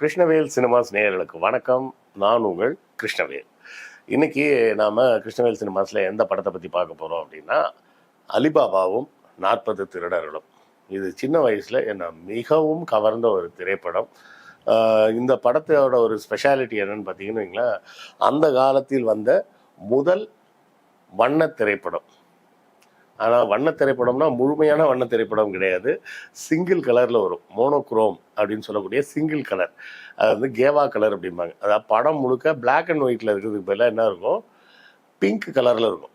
Krishnavel cinemas நேயர்களுக்கு வணக்கம். நான் உங்கள் கிருஷ்ணவேல். இன்னைக்கு நாம கிருஷ்ணவேல் சினிமாஸில் எந்த படத்தை பற்றி பார்க்க போகிறோம் அப்படின்னா அலிபாபாவும் நாற்பது திருடர்களும். இது சின்ன வயசில் என்னை மிகவும் கவர்ந்த ஒரு திரைப்படம். இந்த படத்தோட ஒரு ஸ்பெஷாலிட்டி என்னன்னு பார்த்தீங்கன்னு வைங்களேன் அந்த காலத்தில் வந்த முதல் வண்ண திரைப்படம். ஆனால் வண்ண திரைப்படம்னா முழுமையான வண்ண திரைப்படம் கிடையாது. சிங்கிள் கலரில் வரும். மோனோக்ரோம் அப்படின்னு சொல்லக்கூடிய சிங்கிள் கலர் அது வந்து கேவா கலர் அப்படிம்பாங்க. அதாவது படம் முழுக்க பிளாக் அண்ட் ஒயிட்டில் இருக்கிறதுக்கு பதிலாக என்ன இருக்கும்? பிங்க் கலரில் இருக்கும்.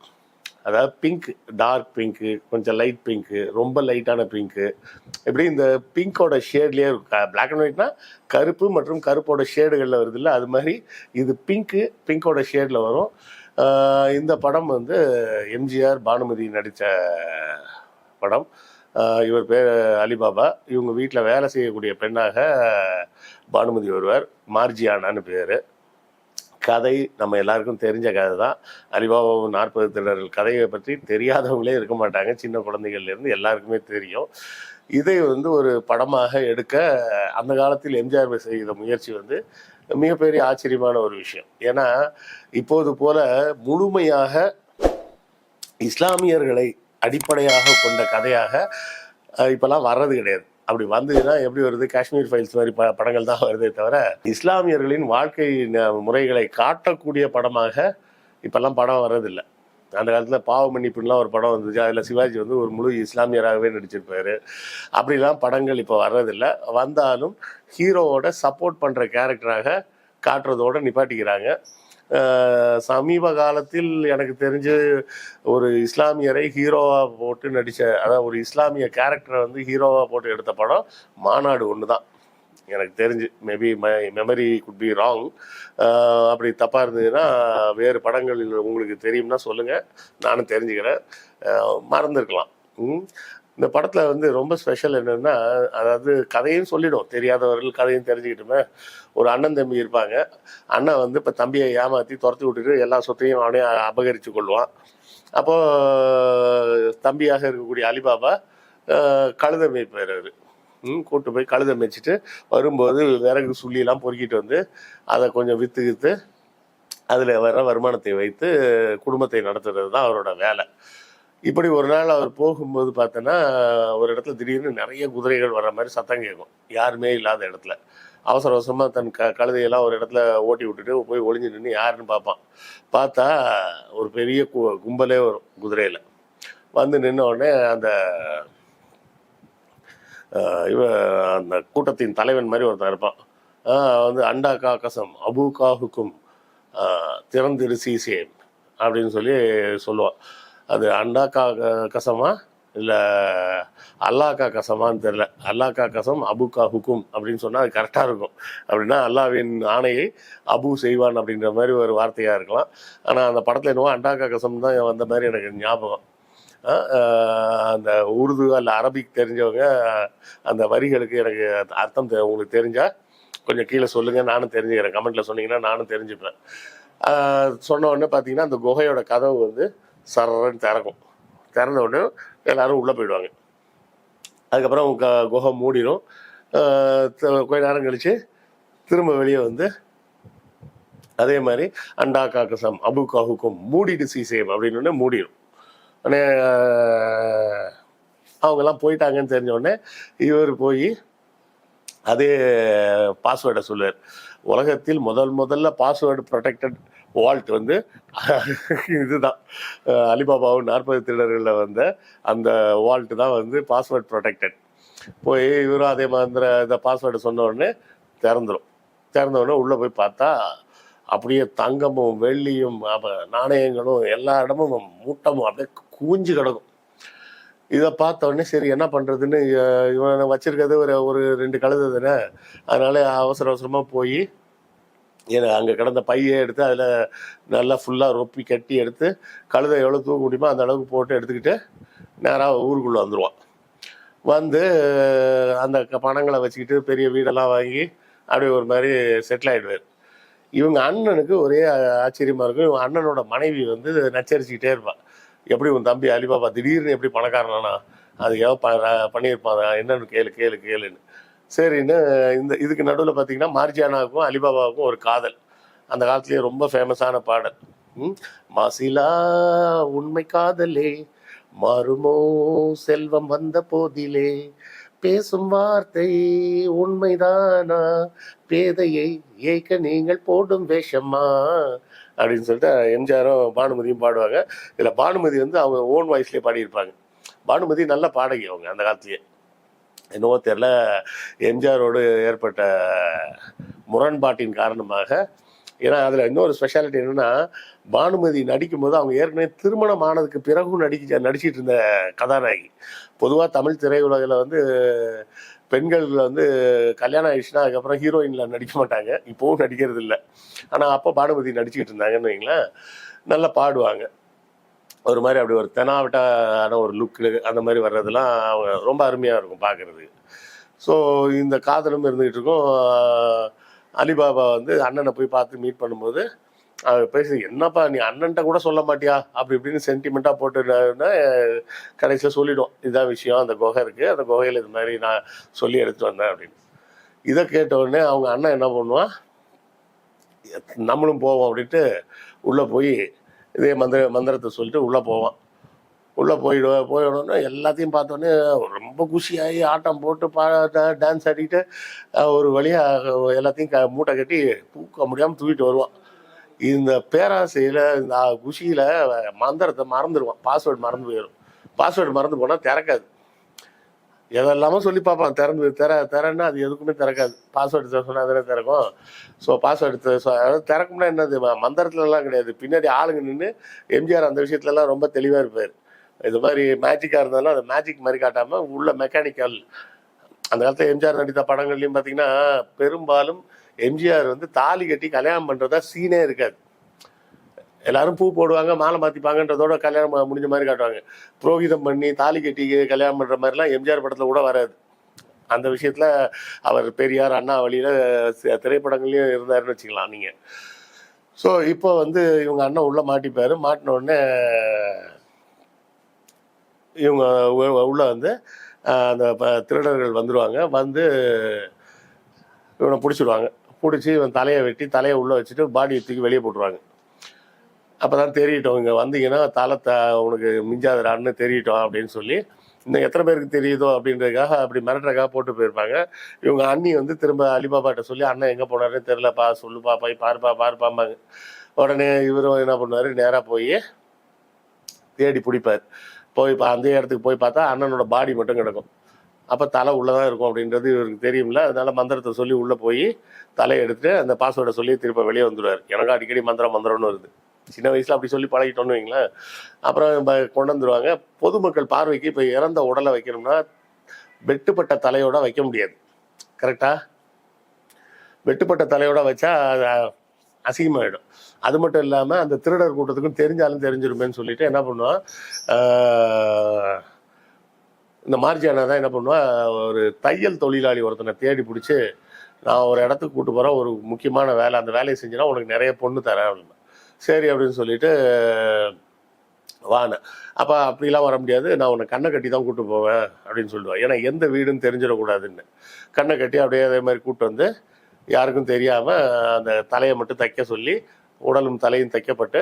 அதாவது பிங்க் டார்க் பிங்க்கு கொஞ்சம் லைட் பிங்க்கு ரொம்ப லைட்டான பிங்க்கு இப்படி இந்த பிங்கோட ஷேட்லேயே இருக்கும் பிளாக் அண்ட் ஒயிட்னா கருப்பு மற்றும் கருப்போட ஷேடுகளில் வருது இல்லை? அது மாதிரி இது பிங்க்கு பிங்கோட ஷேடில் வரும். இந்த படம் வந்து எம்ஜிஆர் பானுமதி நடித்த படம். இவர் பேர் அலிபாபா. இவங்க வீட்டில் வேலை செய்யக்கூடிய பெண்ணாக பானுமதி வருவார் மார்ஜியானான்னு பேர். கதை நம்ம எல்லாருக்கும் தெரிஞ்ச கதை தான். அலிபாபாவும் நாற்பது திருடர்கள் கதையை பற்றி தெரியாதவங்களே இருக்க மாட்டாங்க. சின்ன குழந்தைகள்லேருந்து எல்லாருக்குமே தெரியும். இதை வந்து ஒரு படமாக எடுக்க அந்த காலத்தில் எம்ஜிஆர் செய்த முயற்சி வந்து மிகப்பெரிய ஆச்சரியமான ஒரு விஷயம். ஏன்னா இப்போது போல முழுமையாக இஸ்லாமியர்களை அடிப்படையாக கொண்ட கதையாக அஹ், இப்பெல்லாம் வர்றது கிடையாது. அப்படி வந்ததுன்னா எப்படி வருது? காஷ்மீர் ஃபைல்ஸ் மாதிரி ப படங்கள் தான் வருதே தவிர இஸ்லாமியர்களின் வாழ்க்கை முறைகளை காட்டக்கூடிய படமாக இப்பெல்லாம் படம் வர்றதில்லை. அந்த காலத்தில் பாவ மன்னிப்புலாம் ஒரு படம் வந்துச்சு. அதில் சிவாஜி வந்து ஒரு முழு இஸ்லாமியராகவே நடிச்சிருப்பாரு. அப்படிலாம் படங்கள் இப்போ வர்றதில்லை. வந்தாலும் ஹீரோவோட சப்போர்ட் பண்ணுற கேரக்டராக காட்டுறதோட நிப்பாட்டிக்கிறாங்க. சமீப காலத்தில் எனக்கு தெரிஞ்சு ஒரு இஸ்லாமியரை ஹீரோவாக போட்டு நடித்த அதாவது ஒரு இஸ்லாமிய கேரக்டரை வந்து ஹீரோவாக போட்டு எடுத்த படம் மாநாடு ஒன்று தான் எனக்கு தெரிஞ்சு maybe my memory could be wrong அப்படி தப்பாக இருந்ததுன்னா வேறு படங்கள் உங்களுக்கு தெரியும்னா சொல்லுங்கள் நானும் தெரிஞ்சுக்கிறேன். மறந்துருக்கலாம். இந்த படத்தில் வந்து ரொம்ப ஸ்பெஷல் என்னென்னா அதாவது கதையும் சொல்லிடும். தெரியாதவர்கள் கதையும் தெரிஞ்சுக்கிட்டுமே ஒரு அண்ணன் தம்பி இருப்பாங்க. அண்ணன் வந்து இப்போ தம்பியை ஏமாற்றி துரத்தி விட்டுட்டு எல்லா சொத்தையும் அவனே அபகரித்து கொள்வான். அப்போது தம்பியாக இருக்கக்கூடிய அலிபாபா கழுத கழுதை மேய்ப்பார். அவர் கூட்டு போய் கழுதை மேய்ச்சிட்டு வரும்போது விறகு சுள்ளியெல்லாம் பொறுக்கிட்டு வந்து அதை கொஞ்சம் விற்று விற்று அதில் வர வருமானத்தை வைத்து குடும்பத்தை நடத்துறது தான் அவரோட வேலை. இப்படி ஒரு நாள் அவர் போகும்போது பார்த்தோன்னா ஒரு இடத்துல திடீர்னு நிறைய குதிரைகள் வர்ற மாதிரி சத்தம் கேட்கும். யாருமே இல்லாத இடத்துல. அவசர அவசரமாக தன் க கழுதையெல்லாம் ஒரு இடத்துல ஓட்டி விட்டுட்டு போய் ஒளிஞ்சு நின்று யாருன்னு பார்ப்பான். பார்த்தா ஒரு பெரிய கு கும்பலே வரும் குதிரையில். வந்து நின்ன உடனே அந்த இவ அந்த கூட்டத்தின் தலைவன் மாதிரி ஒருத்தன் இருப்பான். வந்து அண்டா காக்கசம் கசம் அபு காஹுக்கும் திறந்திரு சீசேன் அப்படின்னு சொல்லி சொல்லுவான். அது அண்டா கா க- இல்லை அல்லாக்கா கசமான்னு தெரில அல்லாக்கா கசம் அபு ஹுக்கும் அப்படின்னு சொன்னால் அது கரெக்டாக இருக்கும். அப்படின்னா அல்லாவின் ஆணையை அபு செய்வான் அப்படின்ற மாதிரி ஒரு வார்த்தையாக இருக்கலாம். ஆனால் அந்த படத்தில் என்னவோ அண்டாக்கா கசம் தான் வந்த மாதிரி எனக்கு ஞாபகம். அந்த உருது அல்ல அரபிக் தெரிஞ்சவங்க அந்த வரிகளுக்கு எனக்கு அர்த்தம் தெ- உங்களுக்கு தெரிஞ்சால் கொஞ்சம் கீழே சொல்லுங்கள் நானும் தெரிஞ்சுக்கிறேன். கமெண்ட்டில் சொன்னீங்கன்னா நானும் தெரிஞ்சுப்பேன். சொன்ன உடனே பார்த்தீங்கன்னா அந்த குகையோட கதவு வந்து சரன்னு திறக்கும். திறந்த உடனே எல்லாரும் உள்ளே போயிடுவாங்க. அதுக்கப்புறம் க குகை மூடிடும் த- கொஞ்ச நேரம் கழித்து திரும்ப வெளியே வந்து அதே மாதிரி அண்டா காக்கசம் அபு காஹுக்கும் மூடிட்டு சீசேம் அப்படின்னு உடனே மூடிடும் உடனே அவங்கெல்லாம் போயிட்டாங்கன்னு தெரிஞ்ச உடனே இவர் போய் அதே பாஸ்வேர்டை சொல்லுவார். உலகத்தில் முதல் முதல்ல பாஸ்வேர்டு ப்ரொடெக்டட் வால்ட் வந்து இதுதான். அலிபாபாவும் நாற்பது திருடர்களில் வந்த அந்த வால்ட் தான் வந்து பாஸ்வேர்ட் ப்ரொடெக்டட் போய் இவரும் அதே மாதிரி இந்த பாஸ்வேர்டு சொன்ன உடனே திறந்துடும் திறந்த உடனே உள்ளே போய் பார்த்தா அப்படியே தங்கமும் வெள்ளியும் அப்போ நாணயங்களும் எல்லா இடமும் மூட்டமும் அப்படியே கூஞ்சு கிடக்கும். இதை பார்த்த உடனே சரி என்ன பண்ணுறதுன்னு இவன் வச்சிருக்கிறது ஒரு ஒரு ரெண்டு கழுது தானே. அதனால அவசர அவசரமாக போய் அங்கே கிடந்த பையை எடுத்து அதில் நல்லா ஃபுல்லாக ரொப்பி கட்டி எடுத்து கழுதை எவ்வளோ தூக்க முடியுமோ அந்த அளவுக்கு போட்டு எடுத்துக்கிட்டு நேராக ஊருக்குள்ளே வந்துடுவான் வந்து அந்த பணங்களை வச்சுக்கிட்டு பெரிய வீடெல்லாம் வாங்கி அப்படியே ஒரு மாதிரி செட்டில் ஆகிடுவார் இவங்க அண்ணனுக்கு ஒரே ஆச்சரியமாக இருக்கும். இவங்க அண்ணனோட மனைவி வந்து நச்சரிச்சுக்கிட்டே இருப்பாள் எப்படி உன் தம்பி அலிபாபா திடீர்னு எப்படி பணக்காரனா அது ஏதோ ப பண்ணியிருப்பான். என்னன்னு கேளு கேளு கேளுன்னு. சரின்னு இந்த இதுக்கு நடுவில் பார்த்தீங்கன்னா மார்ஜியானாவுக்கும் அலிபாபாவுக்கும் ஒரு காதல். அந்த காலத்துலேயே ரொம்ப ஃபேமஸான பாடல். மாசிலா உண்மை காதலே மாறுமோ செல்வம் வந்த போதிலே பேசும் வார்த்தை உண்மைதானா? பேதையை ஏக்க நீங்கள் போடும் வேஷமா? அப்படின்னு சொல்லிட்டு எம்ஜிஆரும் பானுமதியும் பாடுவாங்க. இதில் பானுமதி வந்து அவங்க ஓன் வாய்ஸ்லேயே பாடியிருப்பாங்க. பானுமதி நல்ல பாடகி அவங்க அந்த காலத்துலேயே. என்னவோ தெரில எம்ஜிஆரோடு ஏற்பட்ட முரண்பாட்டின் காரணமாக. ஏன்னா அதில் இன்னொரு ஸ்பெஷாலிட்டி என்னென்னா பானுமதி நடிக்கும்போது அவங்க ஏற்கனவே திருமணம் ஆனதுக்கு பிறகும் நடிக்க நடிச்சிட்டு இருந்த கதாநாயகி. பொதுவாக தமிழ் திரையுலகில் வந்து பெண்கள் வந்து கல்யாணம் ஆயிடுச்சுன்னா அதுக்கப்புறம் ஹீரோயினில் நடிக்க மாட்டாங்க. இப்போவும் நடிக்கிறது இல்லை ஆனால் அப்போ பானுமதி நடிச்சுக்கிட்டு இருந்தாங்கன்னு வைங்களேன் நல்லா பாடுவாங்க. ஒரு மாதிரி அப்படி ஒரு தெனாவட்டான ஒரு லுக்கு அந்த மாதிரி வர்றதெல்லாம் அவங்க ரொம்ப அருமையாக இருக்கும் பார்க்குறதுக்கு ஸோ இந்த காதலும் இருந்துகிட்டு இருக்கும். அலிபாபா வந்து அண்ணனை போய் பார்த்து மீட் பண்ணும்போது பேசி என்னப்பா நீ அண்ணன்ட்ட கூட சொல்ல மாட்டியா? அப்படி இப்படின்னு சென்டிமெண்ட்டாக போட்டுனா கடைசியில் சொல்லிவிடும் இதுதான் விஷயம். அந்த குகை இருக்குது அந்த குகையில் இது மாதிரி நான் சொல்லி எடுத்து வந்தேன் அப்படின்னு. இதை கேட்ட உடனே அவங்க அண்ணன் என்ன பண்ணுவான் நம்மளும் போவோம் அப்படின்ட்டு உள்ளே போய் இதே மந்திர மந்திரத்தை சொல்லிட்டு உள்ளே போவான். உள்ளே போயிடுவ போயிடணும்னா எல்லாத்தையும் பார்த்தோன்னே ரொம்ப குஷியாகி ஆட்டம் போட்டு பா டான்ஸ் ஆடிக்கிட்டு ஒரு வழியாக எல்லாத்தையும் க மூட்டை கட்டி தூக்க முடியாமல் தூக்கிட்டு வருவான். இந்த பேராசையில் இந்த குஷியில் மந்திரத்தை மறந்துடுவான். பாஸ்வேர்டு மறந்து போயிடும். பாஸ்வேர்டு மறந்து போனால் திறக்காது. எதெல்லாமோ சொல்லி பார்ப்பான். திறந்து திற திறன்னா அது எதுக்குமே திறக்காது. பாஸ்வேர்டு சொன்னா தானே திறக்கும். ஸோ பாஸ்வேர்டு அதாவது திறக்கும்னா என்னது? மந்திரத்துலலாம் கிடையாது. பின்னாடி ஆளுங்க நின்று எம்ஜிஆர் அந்த விஷயத்துலலாம் ரொம்ப தெளிவாக இருப்பார். இது மாதிரி மேஜிக்காக இருந்தாலும் அது மேஜிக் மாதிரி காட்டாமல் உள்ள மெக்கானிக்கல் அந்த காலத்தில் எம்ஜிஆர் நடித்த படங்கள்லையும் பார்த்தீங்கன்னா பெரும்பாலும் எம்ஜிஆர் வந்து தாலி கட்டி கல்யாணம் பண்ணுறதா சீனே இருக்காது. எல்லாரும் பூ போடுவாங்க மாலை மாற்றிப்பாங்கன்றதோட கல்யாணம் முடிஞ்ச மாதிரி காட்டுவாங்க. புரோகிதம் பண்ணி தாலி கட்டி கல்யாணம் பண்ணுற மாதிரிலாம் எம்ஜிஆர் படத்தில் கூட வராது. அந்த விஷயத்தில் அவர் பெரியார் அண்ணா வழியில் திரைப்படங்கள்லையும் இருந்தாருன்னு வச்சுக்கலாம் நீங்கள் ஸோ இப்போ வந்து இவங்க அண்ணன் உள்ளே மாட்டிப்பார். மாட்டினோடனே இவங்க உள்ளே வந்து அந்த ப- திருடர்கள் வந்துடுவாங்க வந்து இவனை பிடிச்சிடுவாங்க. பிடிச்சி இவன் தலையை வெட்டி தலையை உள்ளே வச்சுட்டு பாடியை தூக்கி வெளியே போட்டுருவாங்க. அப்போ தான் தெரியட்டும் இங்கே வந்தீங்கன்னா தலை த உனக்கு மிஞ்சாதடான்னு தெரியட்டும் அப்படின்னு சொல்லி இன்னும் எத்தனை பேருக்கு தெரியுதோ அப்படின்றதுக்காக அப்படி மிரட்டுறக்காக போட்டு போயிருப்பாங்க. இவங்க அண்ணி வந்து திரும்ப அலிபாபாட்ட சொல்லி அண்ணன் எங்கே போனாருன்னு தெரிலப்பா சொல்லுப்பா போய் பாருப்பா பாருப்பாம்பாங்க. உடனே இவரும் என்ன பண்ணுவார்? நேராக போய் தேடி பிடிப்பார். போய் பா- அந்த இடத்துக்கு போய் பார்த்தா அண்ணனோட பாடி மட்டும் கிடக்கும். அப்போ தலை உள்ளே தான் இருக்கும் அப்படின்றது இவருக்கு தெரியும்ல. அதனால மந்திரத்தை சொல்லி உள்ளே போய் தலையை எடுத்துட்டு அந்த பாஸ்வேர்டை சொல்லி திரும்ப வெளியே வந்துடுவார். எனக்கு அடிக்கடி மந்திரம் மந்திரம்னு வருது. சின்ன வயசில் அப்படி சொல்லி பழகிட்டோன்னு வைங்களேன். அப்புறம் கொண்டு வந்துடுவாங்க பொதுமக்கள் பார்வைக்கு இப்போ இறந்த உடலை வைக்கணும்னா வெட்டுப்பட்ட தலையோட வைக்க முடியாது. கரெக்டாக வெட்டுப்பட்ட தலையோட வச்சா அது அசிங்கமாயிடும். அது மட்டும் இல்லாமல் அந்த திருடர் கூட்டத்துக்கும் தெரிஞ்சாலும் தெரிஞ்சிருமேன்னு சொல்லிட்டு என்ன பண்ணுவான்? இந்த மார்ஜியானா தான் என்ன பண்ணுவா ஒரு தையல் தொழிலாளி ஒருத்தனை தேடி பிடிச்சி நான் ஒரு இடத்துக்கு கூட்டு போகிறேன் ஒரு முக்கியமான வேலை அந்த வேலையை செஞ்சேன்னா உனக்கு நிறைய பொண்ணு தரேன் அப்படின்னு. சரி அப்படின்னு சொல்லிட்டு வானேன் அப்போ அப்படிலாம் வர முடியாது. நான் உன்னை கண்ணை கட்டி தான் கூப்பிட்டு போவேன் அப்படின்னு சொல்லுவேன் ஏன்னா எந்த வீடுன்னு தெரிஞ்சிடக்கூடாதுன்னு. கண்ணை கட்டி அப்படியே அதே மாதிரி கூப்பிட்டு வந்து யாருக்கும் தெரியாமல் அந்த தலையை மட்டும் தைக்க சொல்லி உடலும் தலையும் தைக்கப்பட்டு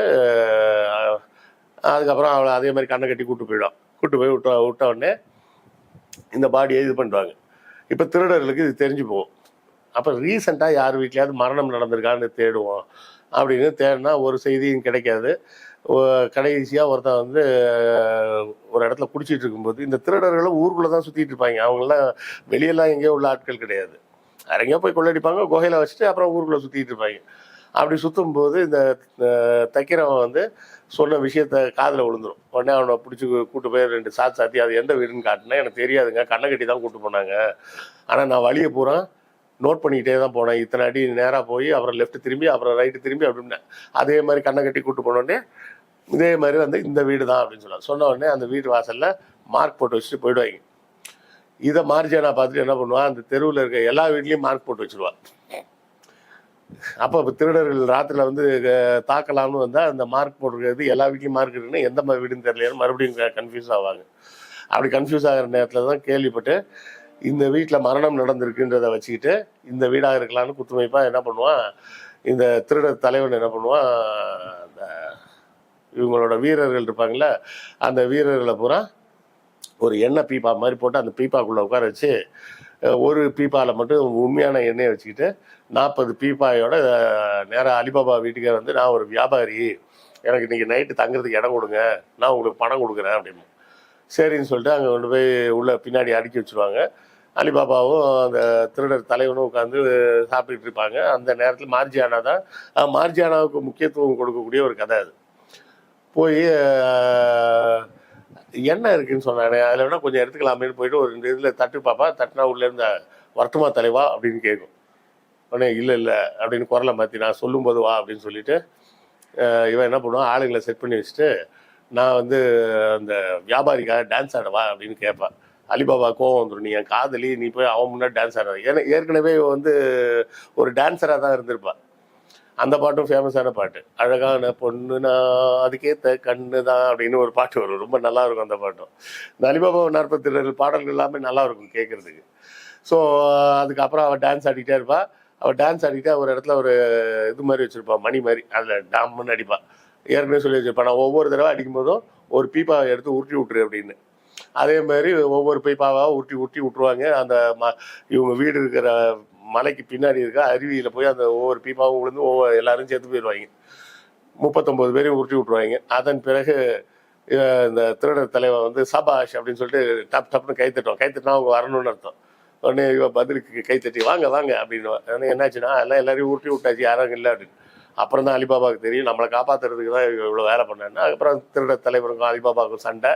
அதுக்கப்புறம் அவளை அதே மாதிரி கண்ணை கட்டி கூப்பிட்டு போயிடும். கூட்டு போய் விட்ட விட்ட உடனே இந்த பாடியை இது பண்ணுவாங்க இப்போ திருடர்களுக்கு இது தெரிஞ்சு போகும் அப்போ ரீசெண்டாக யார் வீட்லையாவது மரணம் நடந்திருக்கான்னு தேடுவோம். அப்படின்னு தேடினா ஒரு செய்தியும் கிடைக்காது. கடைசியாக ஒருத்தன் வந்து ஒரு இடத்துல குடிச்சிட்டு இருக்கும்போது இந்த திருடர்களும் ஊருக்குள்ளே தான் சுற்றிட்டு இருப்பாங்க. அவங்களாம் வெளியெல்லாம் எங்கேயோ உள்ள ஆட்கள் கிடையாது. வேற போய் கொள்ளடிப்பாங்க குகையில வச்சுட்டு அப்புறம் ஊருக்குள்ளே சுற்றிட்டு இருப்பாங்க. அப்படி சுற்றும் போது இந்த தைக்கிறவன் வந்து சொன்ன விஷயத்த காதில் விழுந்துரும். உடனே அவனை பிடிச்சி கூட்டு போய் ரெண்டு சாத்து சாத்தி அது எந்த வீடுன்னு காட்டினா? எனக்கு தெரியாதுங்க. கண்ணை கட்டி தான் கூட்டு போனாங்க. ஆனால் நான் வழியை பூரா நோட் பண்ணிக்கிட்டே தான் போனேன். இத்தனை அடி நேராக போய் அப்புறம் லெஃப்ட் திரும்பி அப்புறம் ரைட்டு திரும்பி அப்படின்னா அதே மாதிரி கண்ணை கட்டி கூட்டு போனோடனே இதே மாதிரி வந்து இந்த வீடு தான் அப்படின்னு சொல்லுவாங்க சொன்ன உடனே அந்த வீட்டு வாசலில் மார்க் போட்டு வச்சுட்டு போயிடுவாங்க. இதை மார்ஜியானா பார்த்துட்டு என்ன பண்ணுவான் அந்த தெருவில் இருக்க எல்லா வீட்லேயும் மார்க் போட்டு வச்சுருவான் அப்போ திருடர்கள் ராத்திரில வந்து தாக்கலாம்னு வந்தால் அந்த மார்க் போடுறது எல்லா வீட்லையும் மார்க் இருக்குன்னா எந்த மாதிரி வீடுன்னு தெரியலையான்னு மறுபடியும் கன்ஃபியூஸ் ஆவாங்க. அப்படி கன்ஃபியூஸ் ஆகிற நேரத்தில் தான் கேள்விப்பட்டு இந்த வீட்டில் மரணம் நடந்திருக்குன்றதை வச்சுக்கிட்டு இந்த வீடாக இருக்கலாம்னு குத்துமைப்பாக என்ன பண்ணுவான்? இந்த திருடர் தலைவன் என்ன பண்ணுவான்? அந்த இவங்களோட வீரர்கள் இருப்பாங்கல்ல அந்த வீரர்களை பூரா ஒரு எண்ணெய் பீப்பா மாதிரி போட்டு அந்த பீப்பாக்குள்ளே உட்கார வச்சு ஒரு பீப்பாவில் மட்டும் உண்மையான எண்ணெயை வச்சுக்கிட்டு நாற்பது பீப்பாயோட நேராக அலிபாபா வீட்டுக்கே வந்து நான் ஒரு வியாபாரி. எனக்கு இன்னைக்கு நைட்டு தங்குறதுக்கு இடம் கொடுங்க. நான் உங்களுக்கு பணம் கொடுக்குறேன். அப்படின்னு சரின்னு சொல்லிட்டு அங்கே கொண்டு போய் உள்ள பின்னாடி அடுக்கி வச்சுருவாங்க. அலிபாபாவும் அந்த திருடர் தலைவனும் உட்காந்து சாப்பிட்டுட்டு இருப்பாங்க. அந்த நேரத்தில் மார்ஜியானா தான் மார்ஜியானாவுக்கு முக்கியத்துவம் கொடுக்கக்கூடிய ஒரு கதை அது. போய் என்ன இருக்குன்னு சொன்னானே? அதில் வேணால் கொஞ்சம் எடுத்துக்கலாமேன்னு போயிட்டு ஒரு ரெண்டு இதில் தட்டு பாப்பா தட்டுனா உள்ளே இருந்த வருத்தமா தலைவா? அப்படின்னு கேட்கும் உடனே இல்லை இல்லை அப்படின்னு குரலை மாற்றி நான் சொல்லும்போது வா அப்படின்னு சொல்லிட்டு இவன் என்ன பண்ணுவான்? ஆளுங்களை செட் பண்ணி வச்சுட்டு நான் வந்து அந்த வியாபாரிக்காக டான்ஸ் ஆடவா அப்படின்னு கேட்பான். அலிபாபா கோவம் வந்துடும் நீ என் காதலி. நீ போய் அவன் முன்னாடி டான்ஸ் ஆடுற ஏன்னா ஏற்கனவே வந்து ஒரு டான்ஸராக தான் இருந்திருப்பான். அந்த பாட்டும் ஃபேமஸான பாட்டு. அழகான பொண்ணுனா அதுக்கேத்த கண்ணு தான் அப்படின்னு ஒரு பாட்டு வரும். ரொம்ப நல்லா இருக்கும் அந்த பாட்டும். இந்த அலிபாபா நாற்பத்தி ரெண்டு பாடல்கள் எல்லாமே நல்லா இருக்கும் கேட்கறதுக்கு ஸோ அதுக்கப்புறம் அவள் டான்ஸ் ஆடிக்கிட்டே இருப்பா. அவள் டான்ஸ் ஆடிக்கிட்டே ஒரு இடத்துல ஒரு இது மாதிரி வச்சிருப்பா மணி மாதிரி. அதில் டாம்னு அடிப்பா. ஏற்கனவே சொல்லி வச்சிருப்பா. நான் ஒவ்வொரு தடவை அடிக்கும் போதும் ஒரு பீப்பாவை எடுத்து உருட்டி விட்டுரு அப்படின்னு. அதே மாதிரி ஒவ்வொரு பைப்பாவாக உருட்டி உருட்டி விட்டுருவாங்க. அந்த ம இவங்க வீடு இருக்கிற மலைக்கு பின்னாடி இருக்க அருவியில் போய் அந்த ஒவ்வொரு பீப்பாவும் விழுந்து ஒவ்வொரு எல்லாரும் சேர்த்து போயிடுவாங்க முப்பத்தொம்போது பேரையும் உருட்டி விட்டுருவாங்க. அதன் பிறகு இந்த திருடர் தலைவன் வந்து சபாஷ் அப்படின்னு சொல்லிட்டு டப் டப்னு கை தட்டுவான். கை தட்டினா அவங்க வரணும்னு அர்த்தம். உடனே இவ பதிலுக்கு கை தட்டி வாங்க வாங்க அப்படின்னு உடனே என்னாச்சுன்னா எல்லாம் எல்லாரையும் உருட்டி விட்டாச்சு யாரும் இல்லை அப்படின்னு. அப்புறம் தான் அலிபாபாவுக்கு தெரியும் நம்மளை காப்பாத்துறதுக்கு தான் இவ்வளோ வேலை பண்ணேன்னா. அப்புறம் திருடர் தலைவருக்கும் அலிபாபாவுக்கும் சண்டை.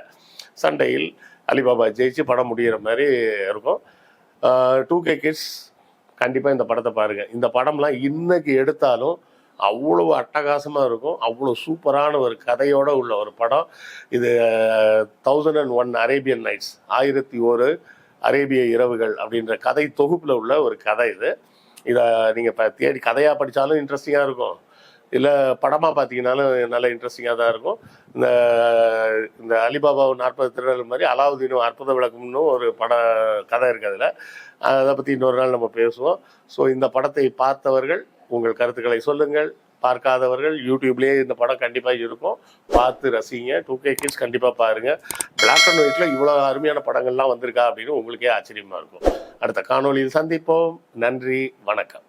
சண்டையில் அலிபாபா ஜெயிச்சு படம் முடிகிற மாதிரி இருக்கும். டூ கே கிட்ஸ் கண்டிப்பாக இந்த படத்தை பாருங்கள் இந்த படம்லாம் இன்னைக்கு எடுத்தாலும் அவ்வளவு அட்டகாசமாக இருக்கும். அவ்வளோ சூப்பரான ஒரு கதையோடு உள்ள ஒரு படம். இது thousand and one Arabian nights ஆயிரத்தி ஒரு அரேபிய இரவுகள் அப்படின்ற கதை தொகுப்பில் உள்ள ஒரு கதை இது. இதை நீங்கள் இப்போ தேடி கதையாக படித்தாலும் இன்ட்ரெஸ்டிங்காக இருக்கும். இல்லை படமாக பார்த்தீங்கன்னாலும் நல்ல இன்ட்ரெஸ்டிங்காக தான் இருக்கும். இந்த இந்த அலிபாபாவும் நாற்பது திருடர்கள் மாதிரி அலாவுதீனும் அற்புத விளக்கம்னு ஒரு பட கதை இருக்குது அதில். அதை பற்றி இன்னொரு நாள் நம்ம பேசுவோம். ஸோ இந்த படத்தை பார்த்தவர்கள் உங்கள் கருத்துக்களை சொல்லுங்கள். பார்க்காதவர்கள் யூடியூப்லேயே இந்த படம் கண்டிப்பாக இருக்கும். பார்த்து ரசிங்க. டூ கே கிட்ஸ் கண்டிப்பாக பாருங்கள் பிளாக் அண்ட் ஒயிட்டில் இவ்வளோ அருமையான படங்கள்லாம் வந்திருக்கா அப்படின்னு உங்களுக்கே ஆச்சரியமாக இருக்கும். அடுத்த காணொளியில் சந்திப்போம். நன்றி வணக்கம்.